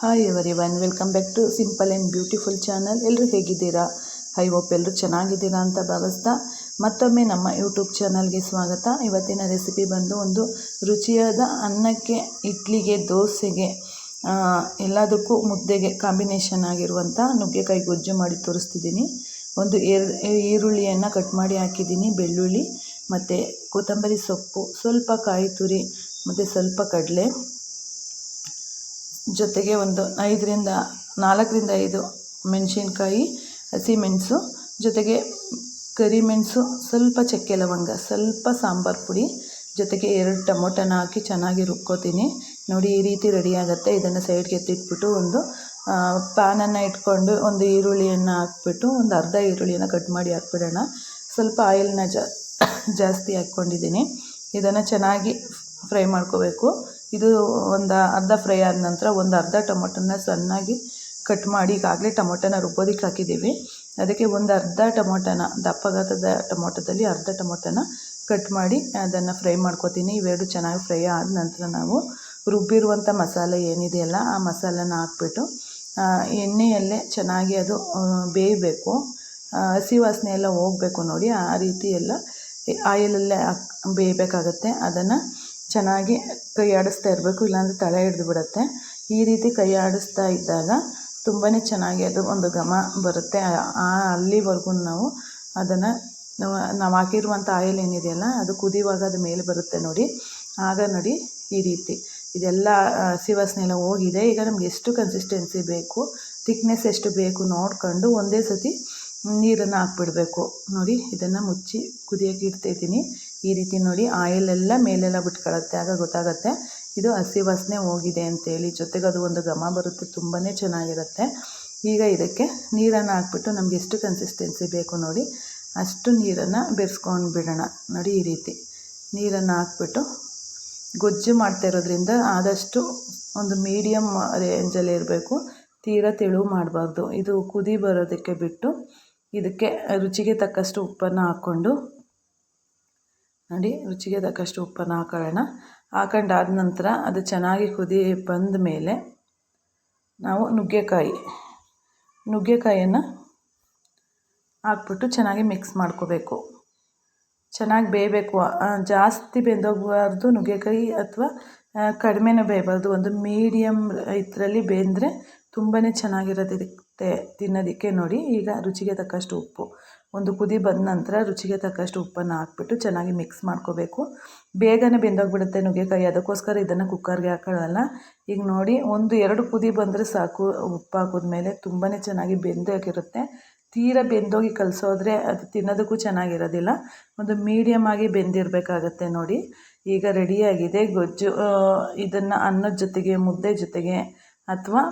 Hi everyone welcome back to simple and beautiful channel ಎಲ್ಲರೂ ಹೇಗಿದ್ದೀರಾ? High hope ಎಲ್ಲರೂ ಚೆನ್ನಾಗಿದ್ದೀರಾ ಅಂತ ಭಾವಿಸ್ತಾ ಮತ್ತೊಮ್ಮೆ ನಮ್ಮ ಯೂಟ್ಯೂಬ್ ಚಾನಲ್ಗೆ ಸ್ವಾಗತ. ಇವತ್ತಿನ ರೆಸಿಪಿ ಬಂದು ಒಂದು ರುಚಿಯಾದ ಅನ್ನಕ್ಕೆ, ಇಡ್ಲಿಗೆ, ದೋಸೆಗೆ ಎಲ್ಲದಕ್ಕೂ ಮುದ್ದೆಗೆ ಕಾಂಬಿನೇಷನ್ ಆಗಿರುವಂಥ ನುಗ್ಗೆಕಾಯಿ ಗೊಜ್ಜು ಮಾಡಿ ತೋರಿಸ್ತಿದ್ದೀನಿ. ಒಂದು ಈರುಳ್ಳಿಯನ್ನು ಕಟ್ ಮಾಡಿ ಹಾಕಿದ್ದೀನಿ, ಬೆಳ್ಳುಳ್ಳಿ, ಮತ್ತು ಕೊತ್ತಂಬರಿ ಸೊಪ್ಪು, ಸ್ವಲ್ಪ ಕಾಯಿ ತುರಿ, ಮತ್ತು ಸ್ವಲ್ಪ ಕಡಲೆ ಜೊತೆಗೆ ಒಂದು ಐದರಿಂದ ನಾಲ್ಕರಿಂದ ಐದು ಮೆಣಸಿನ್ಕಾಯಿ ಹಸಿಮೆಣಸು ಜೊತೆಗೆ ಕರಿಮೆಣಸು ಸ್ವಲ್ಪ ಚಕ್ಕೆ ಲವಂಗ, ಸ್ವಲ್ಪ ಸಾಂಬಾರು ಪುಡಿ, ಜೊತೆಗೆ ಎರಡು ಟೊಮೊಟೊನ ಹಾಕಿ ಚೆನ್ನಾಗಿ ರುಬ್ಕೋತೀನಿ. ನೋಡಿ, ಈ ರೀತಿ ರೆಡಿ ಆಗುತ್ತೆ. ಇದನ್ನು ಸೈಡ್ಗೆ ಎತ್ತಿಟ್ಬಿಟ್ಟು ಒಂದು ಪ್ಯಾನನ್ನು ಇಟ್ಕೊಂಡು ಒಂದು ಈರುಳ್ಳಿಯನ್ನು ಹಾಕ್ಬಿಟ್ಟು ಒಂದು ಅರ್ಧ ಈರುಳ್ಳಿಯನ್ನು ಕಟ್ ಮಾಡಿ ಹಾಕ್ಬಿಡೋಣ. ಸ್ವಲ್ಪ ಆಯಿಲ್ನ ಜಾಸ್ತಿ ಹಾಕ್ಕೊಂಡಿದ್ದೀನಿ. ಇದನ್ನು ಚೆನ್ನಾಗಿ ಫ್ರೈ ಮಾಡ್ಕೋಬೇಕು. ಇದು ಒಂದು ಅರ್ಧ ಫ್ರೈ ಆದ ನಂತರ ಒಂದು ಅರ್ಧ ಟೊಮೊಟೊನ ಸಣ್ಣಾಗಿ ಕಟ್ ಮಾಡಿ ಈಗಾಗಲೇ ಟೊಮೊಟೊನ ರುಬ್ಬೋದಿಕ್ಕೆ ಹಾಕಿದ್ದೀವಿ. ಅದಕ್ಕೆ ಒಂದು ಅರ್ಧ ಟೊಮೊಟೊನ, ದಪ್ಪಗತದ ಟೊಮೊಟೊದಲ್ಲಿ ಅರ್ಧ ಟೊಮೊಟೊನ ಕಟ್ ಮಾಡಿ ಅದನ್ನು ಫ್ರೈ ಮಾಡ್ಕೋತೀನಿ. ಇವೆರಡು ಚೆನ್ನಾಗಿ ಫ್ರೈ ಆದ ನಂತರ ನಾವು ರುಬ್ಬಿರುವಂಥ ಮಸಾಲೆ ಏನಿದೆಯಲ್ಲ ಆ ಮಸಾಲನ ಹಾಕ್ಬಿಟ್ಟು ಎಣ್ಣೆಯಲ್ಲೇ ಚೆನ್ನಾಗಿ ಅದು ಬೇಯಬೇಕು. ಹಸಿ ವಾಸನೆ ಎಲ್ಲ ಹೋಗಬೇಕು ನೋಡಿ, ಆ ರೀತಿ ಎಲ್ಲ ಆಯಿಲಲ್ಲೇ ಹಾಕ್, ಬೇಯಬೇಕಾಗತ್ತೆ. ಅದನ್ನು ಚೆನ್ನಾಗಿ ಕೈ ಆಡಿಸ್ತಾ ಇರಬೇಕು, ಇಲ್ಲಾಂದರೆ ತಳ ಹಿಡ್ದು ಬಿಡುತ್ತೆ. ಈ ರೀತಿ ಕೈ ಆಡಿಸ್ತಾ ಇದ್ದಾಗ ತುಂಬಾ ಚೆನ್ನಾಗಿ ಅದು ಒಂದು ಘಮ ಬರುತ್ತೆ. ಆ- ಅಲ್ಲಿವರೆಗೂ ನಾವು ಅದನ್ನು ನಾವು ಹಾಕಿರುವಂಥ ಆಯಿಲ್ ಏನಿದೆಯಲ್ಲ, ಅದು ಕುದಿಯುವಾಗ ಅದು ಮೇಲೆ ಬರುತ್ತೆ ನೋಡಿ. ಆಗ ನೋಡಿ ಈ ರೀತಿ. ಇದೆಲ್ಲ ಸಿವಾಸನೆಲ್ಲ ಹೋಗಿದೆ. ಈಗ ನಮ್ಗೆ ಎಷ್ಟು ಕನ್ಸಿಸ್ಟೆನ್ಸಿ ಬೇಕು ತಿಕ್ನೆಸ್ ಎಷ್ಟು ಬೇಕು ನೋಡಿಕೊಂಡು ಒಂದೇ ಸತಿ ನೀರನ್ನು ಹಾಕ್ಬಿಡ್ಬೇಕು. ನೋಡಿ, ಇದನ್ನು ಮುಚ್ಚಿ ಕುದಿಯೋಕೆ ಇಡ್ತಾಯಿದ್ದೀನಿ ಈ ರೀತಿ ನೋಡಿ, ಆಯಿಲೆಲ್ಲ ಮೇಲೆಲ್ಲ ಬಿಟ್ಕೊಳ್ಳುತ್ತೆ. ಆಗ ಗೊತ್ತಾಗುತ್ತೆ, ಇದು ಹಸಿ ವಾಸನೆ ಹೋಗಿದೆ ಅಂತೇಳಿ. ಜೊತೆಗೆ ಅದು ಒಂದು ಘಮ ಬರುತ್ತೆ ತುಂಬಾ ಚೆನ್ನಾಗಿರುತ್ತೆ. ಈಗ ಇದಕ್ಕೆ ನೀರನ್ನು ಹಾಕ್ಬಿಟ್ಟು ನಮಗೆ ಎಷ್ಟು ಕನ್ಸಿಸ್ಟೆನ್ಸಿ ಬೇಕು ನೋಡಿ, ಅಷ್ಟು ನೀರನ್ನು ಬೆರೆಸ್ಕೊಂಡು ಬಿಡೋಣ. ನೋಡಿ, ಈ ರೀತಿ ನೀರನ್ನು ಹಾಕ್ಬಿಟ್ಟು ಗೊಜ್ಜು ಮಾಡ್ತಾ ಇರೋದ್ರಿಂದ ಆದಷ್ಟು ಒಂದು ಮೀಡಿಯಮ್ ರೇಂಜಲ್ಲಿ ಇರಬೇಕು. ತೀರಾ ತೆಳು ಮಾಡಬಾರ್ದು. ಇದು ಕುದಿ ಬರೋದಕ್ಕೆ ಬಿಟ್ಟು ಇದಕ್ಕೆ ರುಚಿಗೆ ತಕ್ಕಷ್ಟು ಉಪ್ಪನ್ನು ಹಾಕ್ಕೊಂಡು ನೋಡಿ, ರುಚಿಗೆ ತಕ್ಕಷ್ಟು ಉಪ್ಪನ್ನು ಹಾಕೊಳ್ಳೋಣ. ಹಾಕೊಂಡಾದ ನಂತರ ಅದು ಚೆನ್ನಾಗಿ ಕುದಿ ಬಂದ ಮೇಲೆ ನಾವು ನುಗ್ಗೆಕಾಯಿ, ನುಗ್ಗೆಕಾಯಿಯನ್ನು ಹಾಕ್ಬಿಟ್ಟು ಚೆನ್ನಾಗಿ ಮಿಕ್ಸ್ ಮಾಡ್ಕೋಬೇಕು. ಚೆನ್ನಾಗಿ ಬೇಯಬೇಕು. ಜಾಸ್ತಿ ಬೆಂದೋಗಬಾರ್ದು ನುಗ್ಗೆಕಾಯಿ ಅಥವಾ ಕಡಿಮೆನೂ ಬೇಯಬಾರ್ದು. ಒಂದು ಮೀಡಿಯಮ್ ಇದರಲ್ಲಿ ಬೆಂದರೆ ತುಂಬಾ ಚೆನ್ನಾಗಿರೋದಿರುತ್ತೆ ತಿನ್ನೋದಕ್ಕೆ ನೋಡಿ. ಈಗ ರುಚಿಗೆ ತಕ್ಕಷ್ಟು ಉಪ್ಪು. ಒಂದು ಕುದಿ ಬಂದ ನಂತರ ರುಚಿಗೆ ತಕ್ಕಷ್ಟು ಉಪ್ಪನ್ನು ಹಾಕ್ಬಿಟ್ಟು ಚೆನ್ನಾಗಿ ಮಿಕ್ಸ್ ಮಾಡ್ಕೋಬೇಕು. ಬೇಗನೆ ಬೆಂದೋಗ್ಬಿಡುತ್ತೆ ನುಗ್ಗೆಕಾಯಿ. ಅದಕ್ಕೋಸ್ಕರ ಇದನ್ನು ಕುಕ್ಕರ್ಗೆ ಹಾಕೊಳ್ಳಲ್ಲ. ಈಗ ನೋಡಿ, ಒಂದು ಎರಡು ಕುದಿ ಬಂದರೆ ಸಾಕು ಉಪ್ಪು ಹಾಕಿದ್ಮೇಲೆ ತುಂಬಾ ಚೆನ್ನಾಗಿ ಬೆಂದಾಗಿರುತ್ತೆ ತೀರ ಬೆಂದೋಗಿ ಕಲಸೋದ್ರೆ ಅದು ತಿನ್ನೋದಕ್ಕೂ ಚೆನ್ನಾಗಿರೋದಿಲ್ಲ. ಒಂದು ಮೀಡಿಯಮ್ ಆಗಿ ಬೆಂದಿರಬೇಕಾಗತ್ತೆ ನೋಡಿ. ಈಗ ರೆಡಿಯಾಗಿದೆ ಗೊಜ್ಜು ಇದನ್ನು ಅನ್ನದ ಜೊತೆಗೆ, ಮುದ್ದೆ ಜೊತೆಗೆ ಅಥವಾ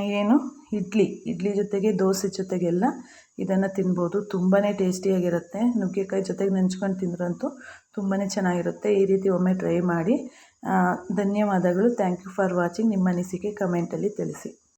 ಏನು, ಇಡ್ಲಿ ಇಡ್ಲಿ ಜೊತೆಗೆ ದೋಸೆ ಜೊತೆಗೆಲ್ಲ ಇದನ್ನು ತಿನ್ಬೋದು. ತುಂಬಾ ಟೇಸ್ಟಿಯಾಗಿರುತ್ತೆ. ನುಗ್ಗೆಕಾಯಿ ಜೊತೆಗೆ ನೆಂಚ್ಕೊಂಡು ತಿಂದ್ರಂತೂ ತುಂಬಾ ಚೆನ್ನಾಗಿರುತ್ತೆ. ಈ ರೀತಿ ಒಮ್ಮೆ ಟ್ರೈ ಮಾಡಿ. ಧನ್ಯವಾದಗಳು. Thank you for watching. ನಿಮ್ಮ ಅನಿಸಿಕೆ ಕಮೆಂಟಲ್ಲಿ ತಿಳಿಸಿ.